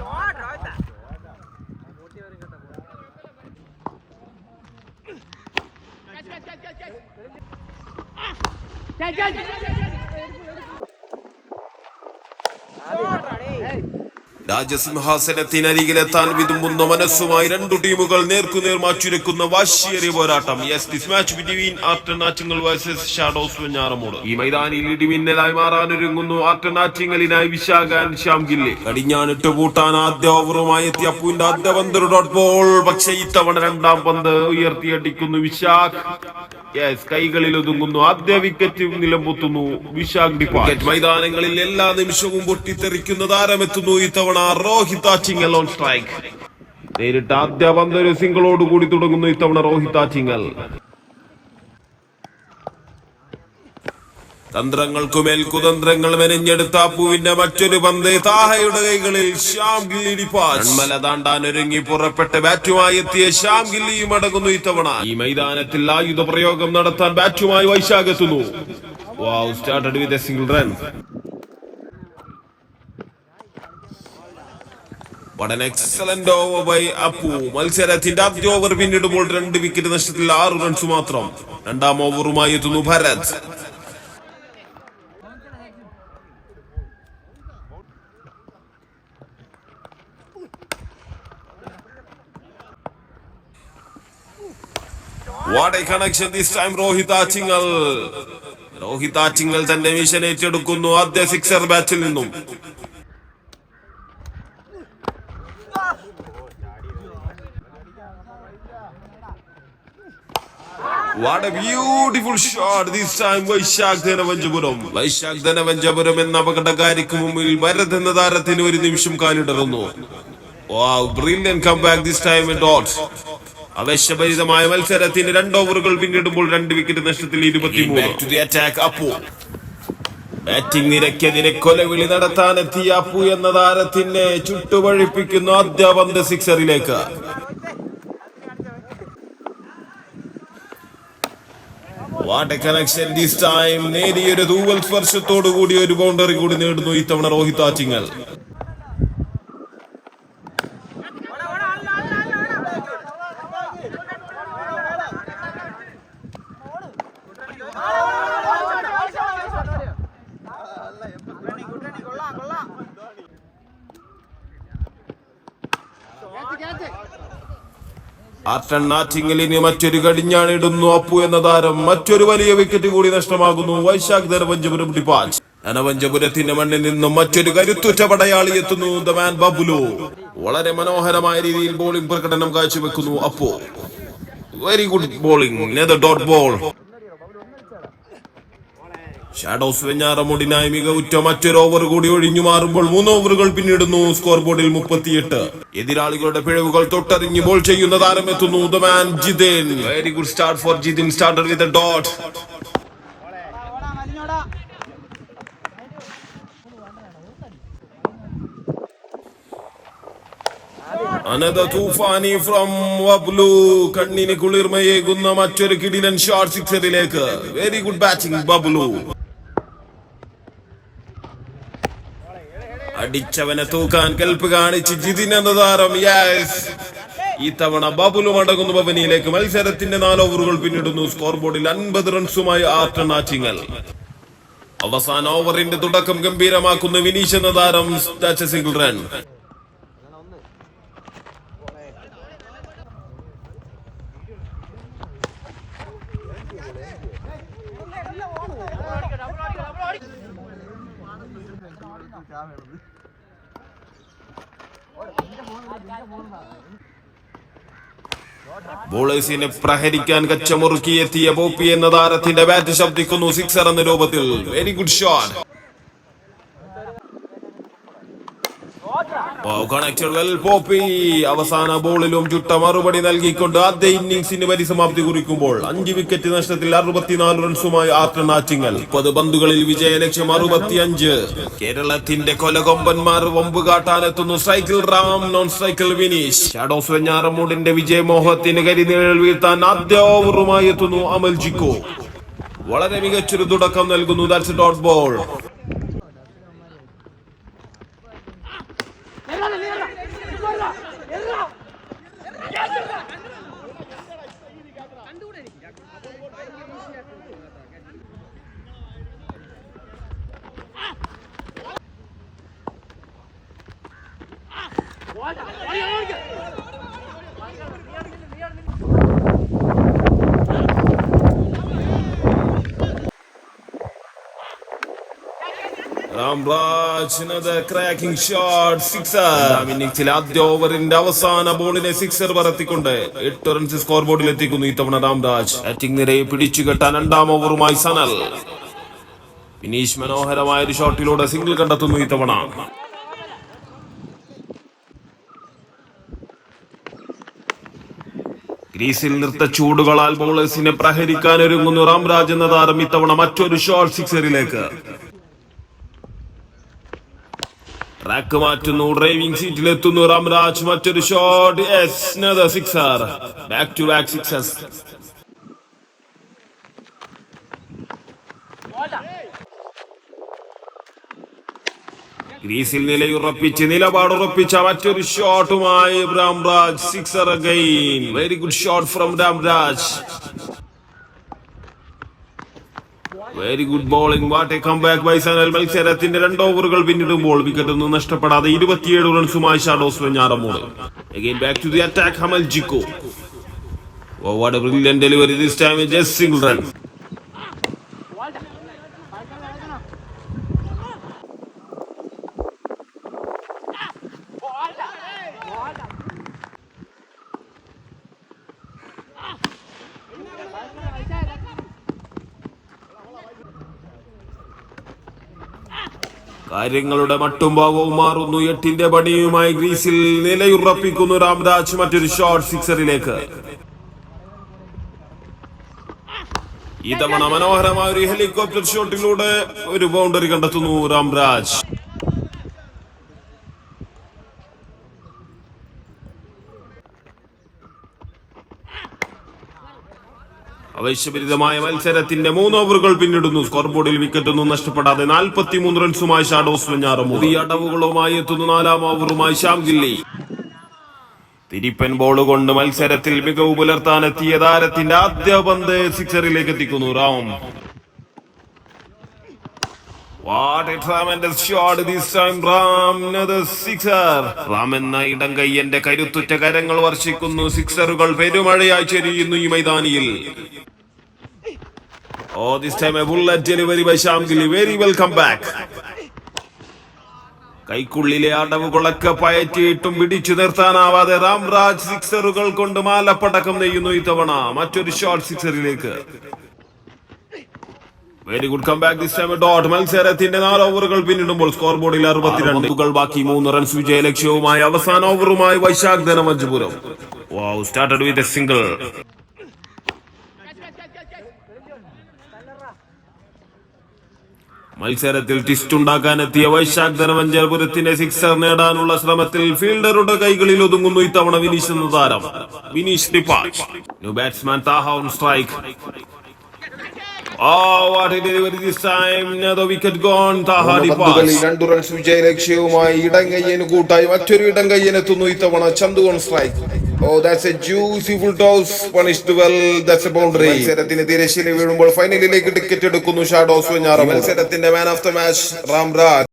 Short ಆಯ್ತಾ Gel gel gel gel gel. രാജസിംഹാസനത്തിനരികിലെത്താൻ വിതുമ്പുന്ന മനസ്സുമായി രണ്ടു ടീമുകൾ നേർക്കുനേർ മാറ്റുരക്കുന്ന വാശിയേറിയ പോരാട്ടം. യെസ് ദിസ് മാച്ച് ബിറ്റ്വീൻ ആർട്ടൻ ആറ്റിങ്ങൽ വേഴ്സസ് ഷാഡോസ് വെഞ്ഞാറമോട് ഈ മൈതാനിയിൽ ഇടിമിന്നലായി മാറാനൊരുങ്ങുന്നു ആർട്ടൻ ആറ്റിങ്ങലിനായി വിശാഖാൻ ശ്യാം ഗില്ല് കടിഞ്ഞാണിട്ട് പൂട്ടാൻ ആദ്യ ഓവറുമായി എത്തിയ അപ്പുവിന്റെ ആദ്യ പന്ത് ഡോട്ട് ബോൾ പക്ഷേ ഇത്തവണ രണ്ടാം പന്ത് ഉയർത്തിയടിക്കുന്നു വിശാഖ്. യെസ് കൈകളിൽ ഒതുങ്ങുന്നു. ആദ്യ വിക്കറ്റ് നിലംപൊത്തുന്നു വിശാഖ് ഡിപ്പാറ്റ് മൈതാനങ്ങളിൽ എല്ലാ നിമിഷവും പൊട്ടിത്തെറിക്കുന്ന താരമെത്തുന്നു ഇത്തവണ രോഹിത് ആച്ചിങ്ങൽ ഓൺ സ്ട്രൈക്ക് നേരിട്ട് ആദ്യ പന്ത് ഒരു സിംഗിളോട് കൂടി തുടങ്ങുന്നു ഇത്തവണ രോഹിത് ആച്ചിങ്ങൽ തന്ത്രങ്ങൾക്കുമേൽ കുതന്ത്രങ്ങൾ മെനഞ്ഞെടുത്ത അപ്പുവിന്റെ മറ്റൊരു പന്ത് താഹയുടെ കൈകളിൽ ശ്യാം ഗില്ലി മല താണ്ടാൻ ഒരുങ്ങി പുറപ്പെട്ട് ബാറ്റുമായി എത്തിയ ശ്യാം ഗില്ലിയും അടങ്ങുന്നു ഇത്തവണ. ഈ മൈതാനത്തിൽ ആയുധ പ്രയോഗം നടത്താൻ ബാറ്റുമായി വൈശാഖ് എത്തുന്നു wow started with a single run വടൻ excellent over by Appu മത്സരത്തിന്റെ ആദ്യ ഓവർ പിന്നിടുമ്പോൾ രണ്ട് വിക്കറ്റ് നഷ്ടത്തിൽ ആറ് റൺസ് മാത്രം. രണ്ടാം ഓവറുമായി എത്തുന്നു Bharath. What a connection this time Rohit ആച്ചിങ്ങൽ Rohit ആച്ചിങ്ങൽ തന്റെ മിഷൻ ഏറ്റെടുക്കുന്നു ആദ്യ സിക്സർ ബാറ്റിൽ നിന്നും. What a beautiful shot this time Vaishakh Dhanavanchapuram Vaishakh Dhanavanchapuram എന്ന അപകടകാരിക്ക് മുമ്പിൽ ഭരത് എന്ന താരത്തിന് ഒരു നിമിഷം കാലിടറുന്നു. അവശ്യഭരിതമായ മത്സരത്തിന് രണ്ട് ഓവറുകൾ പിന്നിടുമ്പോൾ രണ്ട് വിക്കറ്റ് നഷ്ടത്തിൽ ഇരുപത്തിമൂന്ന്. ബാറ്റിംഗ് നിരക്കെതിരെ കൊലവിളി നടത്താനെത്തിയ അപ്പു എന്ന താരത്തിനെ ചുട്ടുപഴിപ്പിക്കുന്നു ആദ്യ പന്ത് സിക്സറിലേക്ക് what a connection this time നേടിയൊരു തൂവൽ സ്പർശത്തോടു കൂടി ഒരു ബൗണ്ടറി കൂടി നേടുന്നു ഇത്തവണ രോഹിത് ആച്ചിങ്ങൽ ആർട്ടൺ ഇനി മറ്റൊരു കടിഞ്ഞാണിടുന്നു അപ്പു എന്ന താരം മറ്റൊരു വലിയ വിക്കറ്റ് കൂടി നഷ്ടമാകുന്നു. വൈശാഖ് ധനപഞ്ചപുരം ഡിപ്പാച്ച് ധനപഞ്ചപുരത്തിന്റെ മണ്ണിൽ നിന്നും മറ്റൊരു കരുത്തുറ്റ പടയാളി എത്തുന്നു. ദ ബബുലു. വളരെ മനോഹരമായ രീതിയിൽ ബോളിംഗ് പ്രകടനം കാഴ്ചവെക്കുന്നു Appu. Very good bowling dot ball shadows വെഞ്ഞാറമുടിനായി മികവുറ്റ മറ്റൊരു ഓവർ കൂടി ഒഴിഞ്ഞു മാറുമ്പോൾ മൂന്ന് ഓവറുകൾ പിന്നിടുന്നു. സ്കോർ ബോർഡിൽ മുപ്പത്തിയെട്ട്. എതിരാളികളുടെ പിഴവുകൾ തൊട്ടറിഞ്ഞ് ബോൾ ചെയ്യുന്ന താരം എത്തുന്നു the man Jithen very good start for Jithin starter with dot another തൂഫാനി from Bablu കണ്ണിന് കുളിർമയേകുന്ന മറ്റൊരു കിടിലൻ ഷോർട്ട് സിക്സറിലേക്ക് വെരി ഗുഡ് ബാറ്റിംഗ് ബബ്ലു അടിച്ചവനെ തൂക്കാൻ കൽപ്പ് കാണിച്ച് ജിതിൻ എന്ന താരം യെസ് ഈ തവണ ബബുലു മടങ്ങുന്നു ഭവനിയിലേക്ക്. മത്സരത്തിന്റെ നാല് ഓവറുകൾ പിന്നിടുന്നു. സ്കോർ ബോർഡിൽ അൻപത് റൺസുമായി ആർട്ടൺ ആറ്റിങ്ങൽ. അവസാന ഓവറിന്റെ തുടക്കം ഗംഭീരമാക്കുന്ന വിനീഷ് എന്ന താരം സിംഗിൾ റൺ ബോളേഴ്സിനെ പ്രഹരിക്കാൻ കച്ചമുറുക്കിയെത്തിയ പോപ്പി എന്ന താരത്തിന്റെ ബാറ്റ് ശബ്ദിക്കുന്നു സിക്സർ എന്ന രൂപത്തിൽ. വെരി ഗുഡ് ഷോട്ട് പോപ്പി അവസാന ബോളിലും ചുട്ട മറുപടി നൽകിക്കൊണ്ട് ആദ്യ ഇന്നിംഗ്സിന് പരിസമാപ്തി കുറിക്കുമ്പോൾ അഞ്ച് വിക്കറ്റ് നഷ്ടത്തിൽ അറുപത്തിനാല് റൺസുമായി ആർട്ടൺ ആറ്റിങ്ങൽ. മുപ്പത് പന്തുകളിൽ വിജയലക്ഷ്യം അറുപത്തിയഞ്ച്. കേരളത്തിന്റെ കൊലകൊമ്പന്മാർ വമ്പ് കാട്ടാനെത്തുന്നു. Cycle Ram non cycle Vineesh. Shadows വെഞ്ഞാറമൂടിന്റെ വിജയമോഹത്തിന് കരിനിഴൽ വീഴ്ത്താൻ ആദ്യ ഓവറുമായി എത്തുന്നു അമൽ ജിക്കോ വളരെ മികച്ചൊരു തുടക്കം നൽകുന്നു that's dot ball. Ramraj shot sixer ആദ്യ ഓവറിന്റെ അവസാന ബോളിനെ സിക്സർ പറത്തിക്കൊണ്ട് എട്ട് റൺസ് സ്കോർ ബോർഡിൽ എത്തിക്കുന്നു ഇത്തവണ രാംരാജ് ബാറ്റിംഗ് നിരയെ പിടിച്ചുകെട്ടാൻ രണ്ടാം ഓവറുമായി സനൽ. വിനീഷ് മനോഹരമായ ഒരു ഷോട്ടിലൂടെ സിംഗിൾ കണ്ടെത്തുന്നു ഇത്തവണ. ഗ്രീസിൽ നിർത്ത ചൂടുകളാൽ ബോളേഴ്സിനെ പ്രഹരിക്കാൻ ഒരുങ്ങുന്നു റാംരാജ് എന്ന താരം ഇത്തവണ മറ്റൊരു ഷോർട്ട് സിക്സറിലേക്ക്. ട്രാക്ക് മാറ്റുന്നു ഡ്രൈവിംഗ് സീറ്റിൽ എത്തുന്നു റാംരാജ് മറ്റൊരു shot sixer. Back to back sixes ഗ്രീസിൽ നിലയുറപ്പിച്ച് നിലപാടുറപ്പിച്ച മറ്റൊരു ഷോട്ടുമായി Ramraj sixer again very good shot from Ramraj. Very good bowling what a comeback by Sanal മത്സരത്തിന്റെ രണ്ട് ഓവറുകൾ പിന്നിടുമ്പോൾ വിക്കറ്റ് ഒന്നും നഷ്ടപ്പെടാതെ ഇരുപത്തിയേഴ് റൺസുമായി shadows Venjaramoodu again back to the attack Hamal Jikko Oh, what delivery brilliant time just single single കാര്യങ്ങളുടെ മട്ടും ഭാവവും മാറുന്നു. എട്ടിന്റെ പണിയുമായി ഗ്രീസിൽ നിലയുറപ്പിക്കുന്നു രാംരാജ് മറ്റൊരു ഷോർട്ട് സിക്സറിലേക്ക് ഇത്തവണ മനോഹരമായ ഒരു ഹെലികോപ്റ്റർ ഷോട്ടിലൂടെ ഒരു ബൗണ്ടറി കണ്ടെത്തുന്നു രാംരാജ്. അവശ്യപരിതമായ മത്സരത്തിന്റെ മൂന്ന് ഓവറുകൾ പിന്നിടുന്നു. സ്കോർ ബോർഡിൽ വിക്കറ്റൊന്നും നഷ്ടപ്പെടാതെ നാൽപ്പത്തിമൂന്ന് റൺസുമായി ഷാഡോസ് വെഞ്ഞാറും പുതിയ അടവുകളുമായി എത്തുന്നു നാലാം ഓവറുമായി ശ്യാം ഗില്ലി. തിരിപ്പൻ ബോൾ കൊണ്ട് മത്സരത്തിൽ മികവ് പുലർത്താനെത്തിയ താരത്തിന്റെ ആദ്യ പന്ത് സിക്സറിലേക്ക് എത്തിക്കുന്നു റാം. റാം എന്ന ഇടം കരുത്തുറ്റ കരങ്ങൾ വർഷിക്കുന്നു. സിക്സറുകൾ പെരുമഴയായി ചെരിയുന്നു ഈ മൈതാനിയിൽ. ഓ this time a bullet delivery by Shamgili. Very welcome back കൈക്കുള്ളിലെ അടവുകളൊക്കെ പയറ്റിയിട്ടും പിടിച്ചു നിർത്താനാവാതെ രാംരാജ് സിക്സറുകൾ കൊണ്ട് മാലപ്പടക്കം നെയ്യുന്നു ഇത്തവണ. മറ്റൊരു short സിക്സറിലേക്ക് very good come back this time dot മത്സരത്തിന്റെ നാല് ഓവറുകൾ പിന്നിടുമ്പോൾ സ്കോർ ബോർഡിൽ അറുപത്തിരണ്ട്. പന്തുകൾ ബാക്കി മൂന്ന് റൺസ് വിജയ ലക്ഷ്യവുമായി അവസാന ഓവറുമായി Vaishakh Dhanamanjapuram wow started with a single മത്സരത്തിൽ ട്വിസ്റ്റ് ഉണ്ടാക്കാനെത്തിയ വൈശാഖ് ധനവഞ്ചാപുരത്തിന്റെ സിക്സർ നേടാനുള്ള ശ്രമത്തിൽ ഫീൽഡറുടെ കൈകളിൽ ഒതുങ്ങുന്നു ഇത്തവണ വിനീഷ് എന്ന താരം. Vineesh dispatch new batsman Thaha on strike. രണ്ടു റൺസ് വിജയ ലക്ഷ്യവുമായി ഇടങ്കയ്യന് കൂട്ടായി മറ്റൊരു ഇടങ്കയ്യൻ എത്തുന്നു ഇത്തവണ Chandu on strike oh that's a juicy full toss punished well that's a boundary മത്സരത്തിന് തിരശ്ശീല വീഴുമ്പോൾ ഫൈനലിലേക്ക് ടിക്കറ്റ് എടുക്കുന്നു ഷാഡോസ് വെഞ്ഞാറ മത്സരത്തിന്റെ man of the match Ramraj